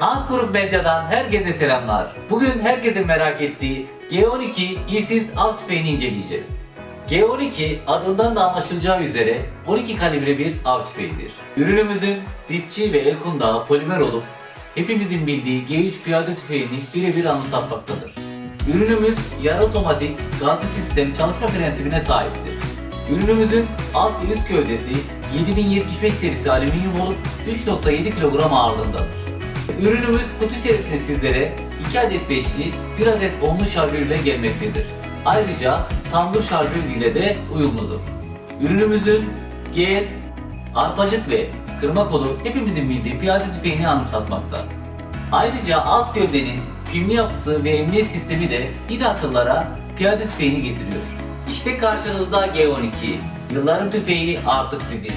Alt Grup Medya'dan herkese selamlar. Bugün herkesin merak ettiği G12 İvsiz av tüfeğini inceleyeceğiz. G12 adından da anlaşılacağı üzere 12 kalibre bir av tüfeğidir. Ürünümüzün dipçi ve el kundağı polimer olup hepimizin bildiği G3 piyade tüfeğini birebir anımsatmaktadır. Ürünümüz yarı otomatik gazlı sistem çalışma prensibine sahiptir. Ürünümüzün alt üst gövdesi 7075 serisi alüminyum olup 3.7 kilogram ağırlığındadır. Ürünümüz kutu içerisinde sizlere 2 adet beşli, 1 adet onlu şarjör ile gelmektedir. Ayrıca tambur şarjör ile de uyumludur. Ürünümüzün GS, arpacık ve kırma kolu hepimizin bildiği piyade tüfeğini anımsatmakta. Ayrıca alt gövdenin filmli yapısı ve emniyet sistemi de yine akıllara piyade tüfeğini getiriyor. İşte karşınızda G12. Yılların tüfeği artık sizin.